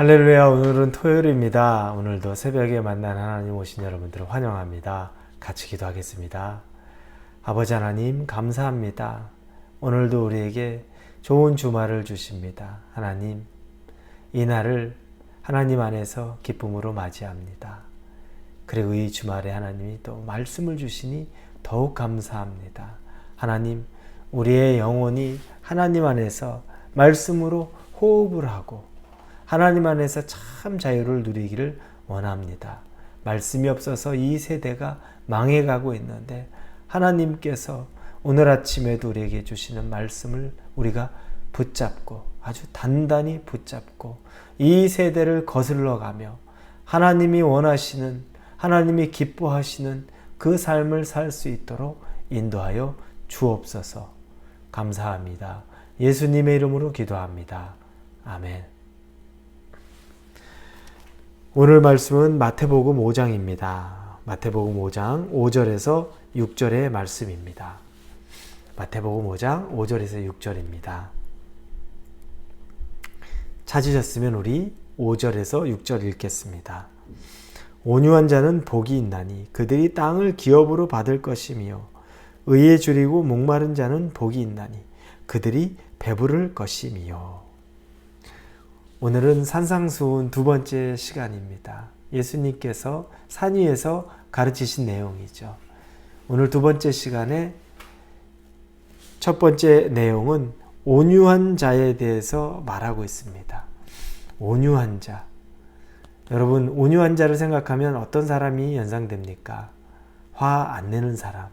할렐루야 오늘은 토요일입니다. 오늘도 새벽에 만난 하나님 오신 여러분들을 환영합니다. 같이 기도하겠습니다. 아버지 하나님 감사합니다. 오늘도 우리에게 좋은 주말을 주십니다. 하나님 이 날을 하나님 안에서 기쁨으로 맞이합니다. 그리고 이 주말에 하나님이 또 말씀을 주시니 더욱 감사합니다. 하나님 우리의 영혼이 하나님 안에서 말씀으로 호흡을 하고 하나님 안에서 참 자유를 누리기를 원합니다. 말씀이 없어서 이 세대가 망해가고 있는데 하나님께서 오늘 아침에도 우리에게 주시는 말씀을 우리가 붙잡고 아주 단단히 붙잡고 이 세대를 거슬러 가며 하나님이 원하시는 하나님이 기뻐하시는 그 삶을 살 수 있도록 인도하여 주옵소서. 감사합니다. 예수님의 이름으로 기도합니다. 아멘. 오늘 말씀은 마태복음 5장입니다. 마태복음 5장 5절에서 6절의 말씀입니다. 마태복음 5장 5절에서 6절입니다. 찾으셨으면 우리 5절에서 6절 읽겠습니다. 온유한 자는 복이 있나니 그들이 땅을 기업으로 받을 것이며 의에 줄이고 목마른 자는 복이 있나니 그들이 배부를 것이며 오늘은 산상수훈 두 번째 시간입니다. 예수님께서 산 위에서 가르치신 내용이죠. 오늘 두 번째 시간에 첫 번째 내용은 온유한 자에 대해서 말하고 있습니다. 온유한 자. 여러분, 온유한 자를 생각하면 어떤 사람이 연상됩니까? 화 안 내는 사람.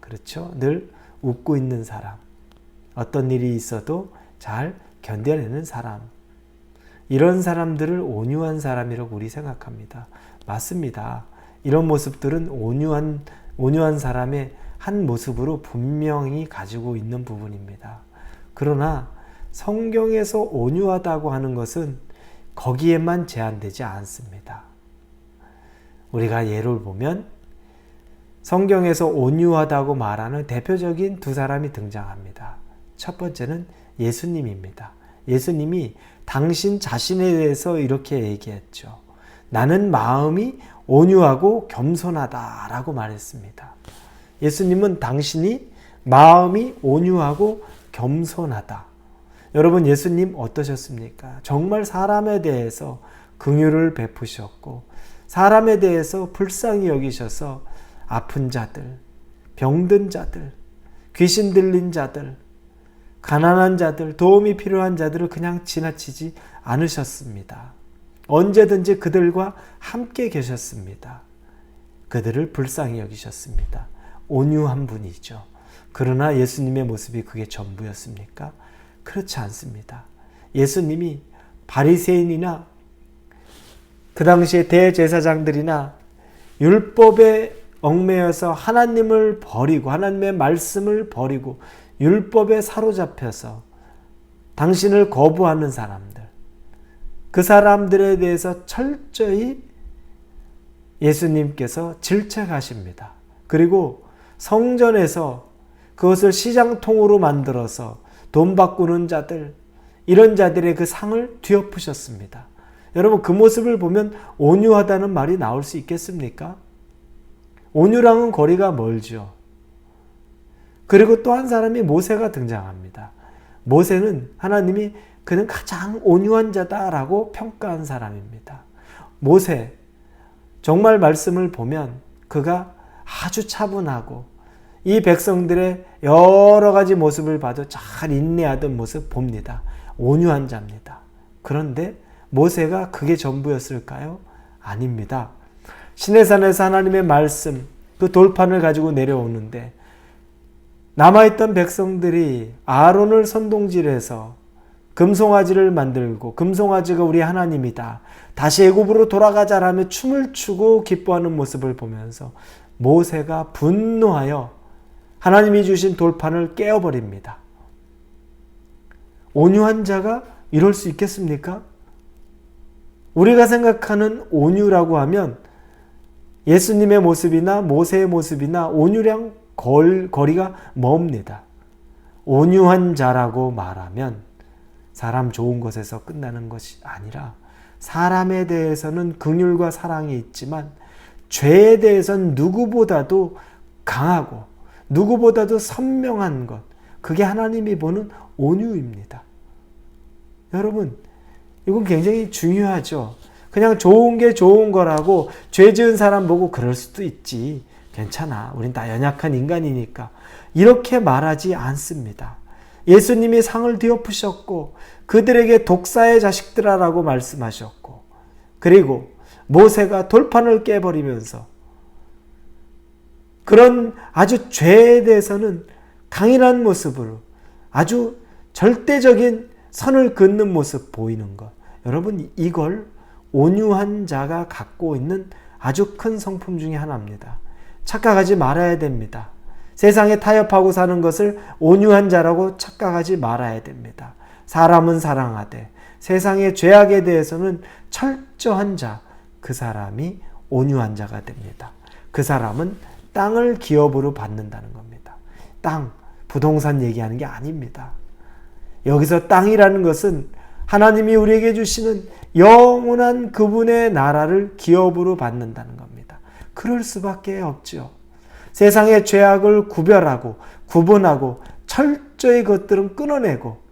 그렇죠? 늘 웃고 있는 사람. 어떤 일이 있어도 잘 견뎌내는 사람. 이런 사람들을 온유한 사람이라고 우리 생각합니다. 맞습니다. 이런 모습들은 온유한, 온유한 사람의 한 모습으로 분명히 가지고 있는 부분입니다. 그러나 성경에서 온유하다고 하는 것은 거기에만 제한되지 않습니다. 우리가 예를 보면 성경에서 온유하다고 말하는 대표적인 두 사람이 등장합니다. 첫 번째는 예수님입니다. 예수님이 당신 자신에 대해서 이렇게 얘기했죠. 나는 마음이 온유하고 겸손하다라고 말했습니다. 예수님은 당신이 마음이 온유하고 겸손하다. 여러분 예수님 어떠셨습니까? 정말 사람에 대해서 긍휼을 베푸셨고 사람에 대해서 불쌍히 여기셔서 아픈 자들, 병든 자들, 귀신 들린 자들, 가난한 자들, 도움이 필요한 자들을 그냥 지나치지 않으셨습니다. 언제든지 그들과 함께 계셨습니다. 그들을 불쌍히 여기셨습니다. 온유한 분이죠. 그러나 예수님의 모습이 그게 전부였습니까? 그렇지 않습니다. 예수님이 바리새인이나 그 당시에 대제사장들이나 율법에 얽매여서 하나님을 버리고 하나님의 말씀을 버리고 율법에 사로잡혀서 당신을 거부하는 사람들 그 사람들에 대해서 철저히 예수님께서 질책하십니다. 그리고 성전에서 그것을 시장통으로 만들어서 돈 바꾸는 자들, 이런 자들의 그 상을 뒤엎으셨습니다. 여러분, 그 모습을 보면 온유하다는 말이 나올 수 있겠습니까? 온유랑은 거리가 멀죠. 그리고 또 한 사람이 모세가 등장합니다. 모세는 하나님이 그는 가장 온유한 자다라고 평가한 사람입니다. 모세, 정말 말씀을 보면 그가 아주 차분하고 이 백성들의 여러 가지 모습을 봐도 잘 인내하던 모습 봅니다. 온유한 자입니다. 그런데 모세가 그게 전부였을까요? 아닙니다. 시내산에서 하나님의 말씀, 그 돌판을 가지고 내려오는데 남아있던 백성들이 아론을 선동질해서 금송아지를 만들고 금송아지가 우리 하나님이다. 다시 애굽으로 돌아가자라며 춤을 추고 기뻐하는 모습을 보면서 모세가 분노하여 하나님이 주신 돌판을 깨어버립니다. 온유한 자가 이럴 수 있겠습니까? 우리가 생각하는 온유라고 하면 예수님의 모습이나 모세의 모습이나 온유량 걸, 거리가 멉니다. 온유한 자라고 말하면 사람 좋은 것에서 끝나는 것이 아니라 사람에 대해서는 긍휼과 사랑이 있지만 죄에 대해서는 누구보다도 강하고 누구보다도 선명한 것. 그게 하나님이 보는 온유입니다. 여러분, 이건 굉장히 중요하죠. 그냥 좋은 게 좋은 거라고 죄 지은 사람 보고 그럴 수도 있지. 괜찮아. 우린 다 연약한 인간이니까. 이렇게 말하지 않습니다. 예수님이 상을 뒤엎으셨고 그들에게 독사의 자식들아라고 말씀하셨고 그리고 모세가 돌판을 깨버리면서 그런 아주 죄에 대해서는 강인한 모습으로 아주 절대적인 선을 긋는 모습 보이는 것. 여러분 이걸 온유한 자가 갖고 있는 아주 큰 성품 중의 하나입니다. 착각하지 말아야 됩니다. 세상에 타협하고 사는 것을 온유한 자라고 착각하지 말아야 됩니다. 사람은 사랑하되 세상의 죄악에 대해서는 철저한 자, 그 사람이 온유한 자가 됩니다. 그 사람은 땅을 기업으로 받는다는 겁니다. 땅, 부동산 얘기하는 게 아닙니다. 여기서 땅이라는 것은 하나님이 우리에게 주시는 영원한 그분의 나라를 기업으로 받는다는 겁니다. 그럴 수밖에 없죠. 세상의 죄악을 구별하고 구분하고 철저히 그것들은 끊어내고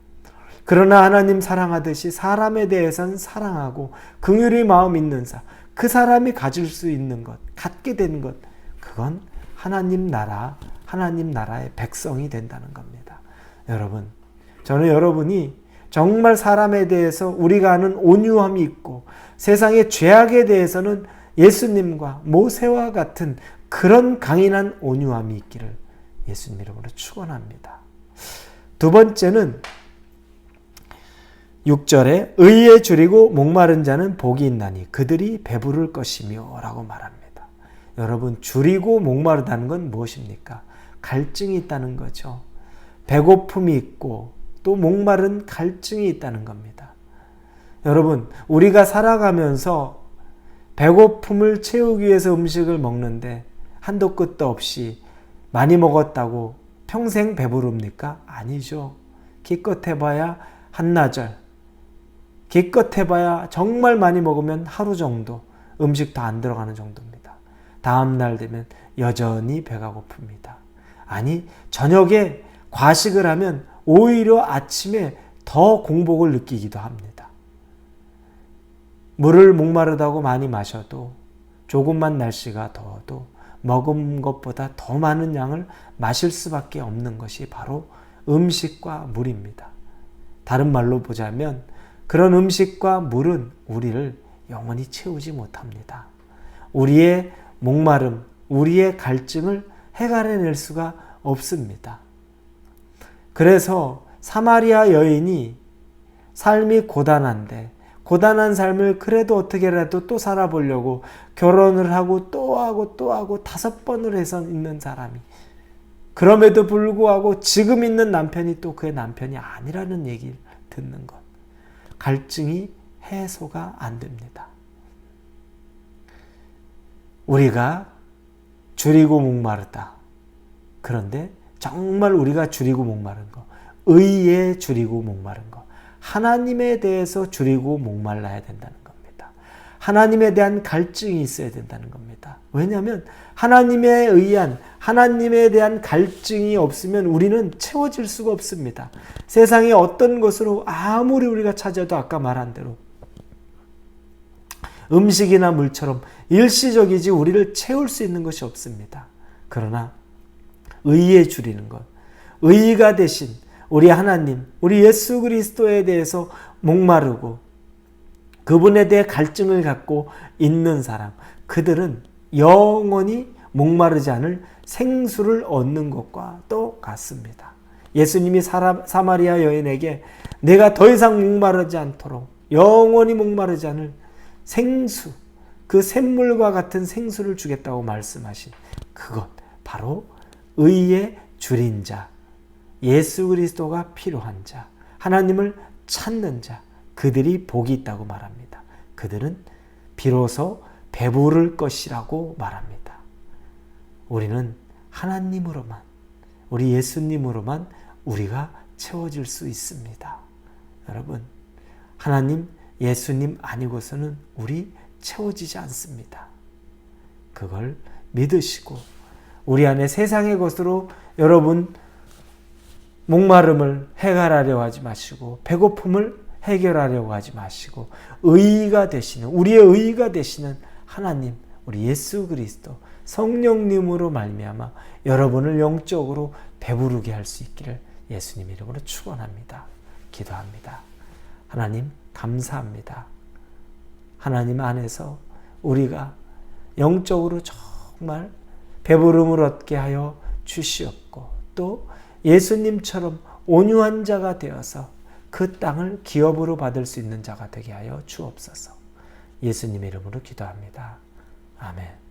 그러나 하나님 사랑하듯이 사람에 대해서는 사랑하고 긍휼히 마음 있는 사, 그 사람이 가질 수 있는 것, 갖게 되는 것, 그건 하나님 나라, 하나님 나라의 백성이 된다는 겁니다. 여러분, 저는 여러분이 정말 사람에 대해서 우리가 아는 온유함이 있고 세상의 죄악에 대해서는 예수님과 모세와 같은 그런 강인한 온유함이 있기를 예수님 이름으로 축원합니다. 두 번째는 6절에 의에 줄이고 목마른 자는 복이 있나니 그들이 배부를 것이며라고 말합니다. 여러분 줄이고 목마르다는 건 무엇입니까? 갈증이 있다는 거죠. 배고픔이 있고 또 목마른 갈증이 있다는 겁니다. 여러분 우리가 살아가면서 배고픔을 채우기 위해서 음식을 먹는데 한도 끝도 없이 많이 먹었다고 평생 배부릅니까? 아니죠. 기껏 해봐야 한나절, 기껏 해봐야 정말 많이 먹으면 하루 정도 음식 다 안 들어가는 정도입니다. 다음 날 되면 여전히 배가 고픕니다. 아니 저녁에 과식을 하면 오히려 아침에 더 공복을 느끼기도 합니다. 물을 목마르다고 많이 마셔도 조금만 날씨가 더워도 먹은 것보다 더 많은 양을 마실 수밖에 없는 것이 바로 음식과 물입니다. 다른 말로 보자면 그런 음식과 물은 우리를 영원히 채우지 못합니다. 우리의 목마름, 우리의 갈증을 해결해낼 수가 없습니다. 그래서 사마리아 여인이 삶이 고단한데 고단한 삶을 그래도 어떻게라도 또 살아보려고 결혼을 하고 또 하고 또 하고 다섯 번을 해서 있는 사람이 그럼에도 불구하고 지금 있는 남편이 또 그의 남편이 아니라는 얘기를 듣는 것. 갈증이 해소가 안 됩니다. 우리가 줄이고 목마르다. 그런데 정말 우리가 줄이고 목마른 거, 의에 줄이고 목마른 거, 하나님에 대해서 줄이고 목말라야 된다는 겁니다. 하나님에 대한 갈증이 있어야 된다는 겁니다. 왜냐하면 하나님에 의한 하나님에 대한 갈증이 없으면 우리는 채워질 수가 없습니다. 세상의 어떤 것으로 아무리 우리가 찾아도 아까 말한 대로 음식이나 물처럼 일시적이지 우리를 채울 수 있는 것이 없습니다. 그러나 의에 줄이는 것, 의가 대신 우리 하나님, 우리 예수 그리스도에 대해서 목마르고 그분에 대해 갈증을 갖고 있는 사람, 그들은 영원히 목마르지 않을 생수를 얻는 것과 똑같습니다. 예수님이 사람, 사마리아 여인에게 내가 더 이상 목마르지 않도록 영원히 목마르지 않을 생수, 그 샘물과 같은 생수를 주겠다고 말씀하신 그것, 바로 의의 줄인 자, 예수 그리스도가 필요한 자, 하나님을 찾는 자, 그들이 복이 있다고 말합니다. 그들은 비로소 배부를 것이라고 말합니다. 우리는 하나님으로만, 우리 예수님으로만 우리가 채워질 수 있습니다. 여러분, 하나님 예수님 아니고서는 우리 채워지지 않습니다. 그걸 믿으시고 우리 안에 세상의 것으로 여러분 목마름을 해결하려고 하지 마시고 배고픔을 해결하려고 하지 마시고 의의가 되시는 우리의 의의가 되시는 하나님 우리 예수 그리스도 성령님으로 말미암아 여러분을 영적으로 배부르게 할 수 있기를 예수님 이름으로 축원합니다. 기도합니다. 하나님 감사합니다. 하나님 안에서 우리가 영적으로 정말 배부름을 얻게 하여 주시옵고 또 예수님처럼 온유한 자가 되어서 그 땅을 기업으로 받을 수 있는 자가 되게 하여 주옵소서. 예수님의 이름으로 기도합니다. 아멘.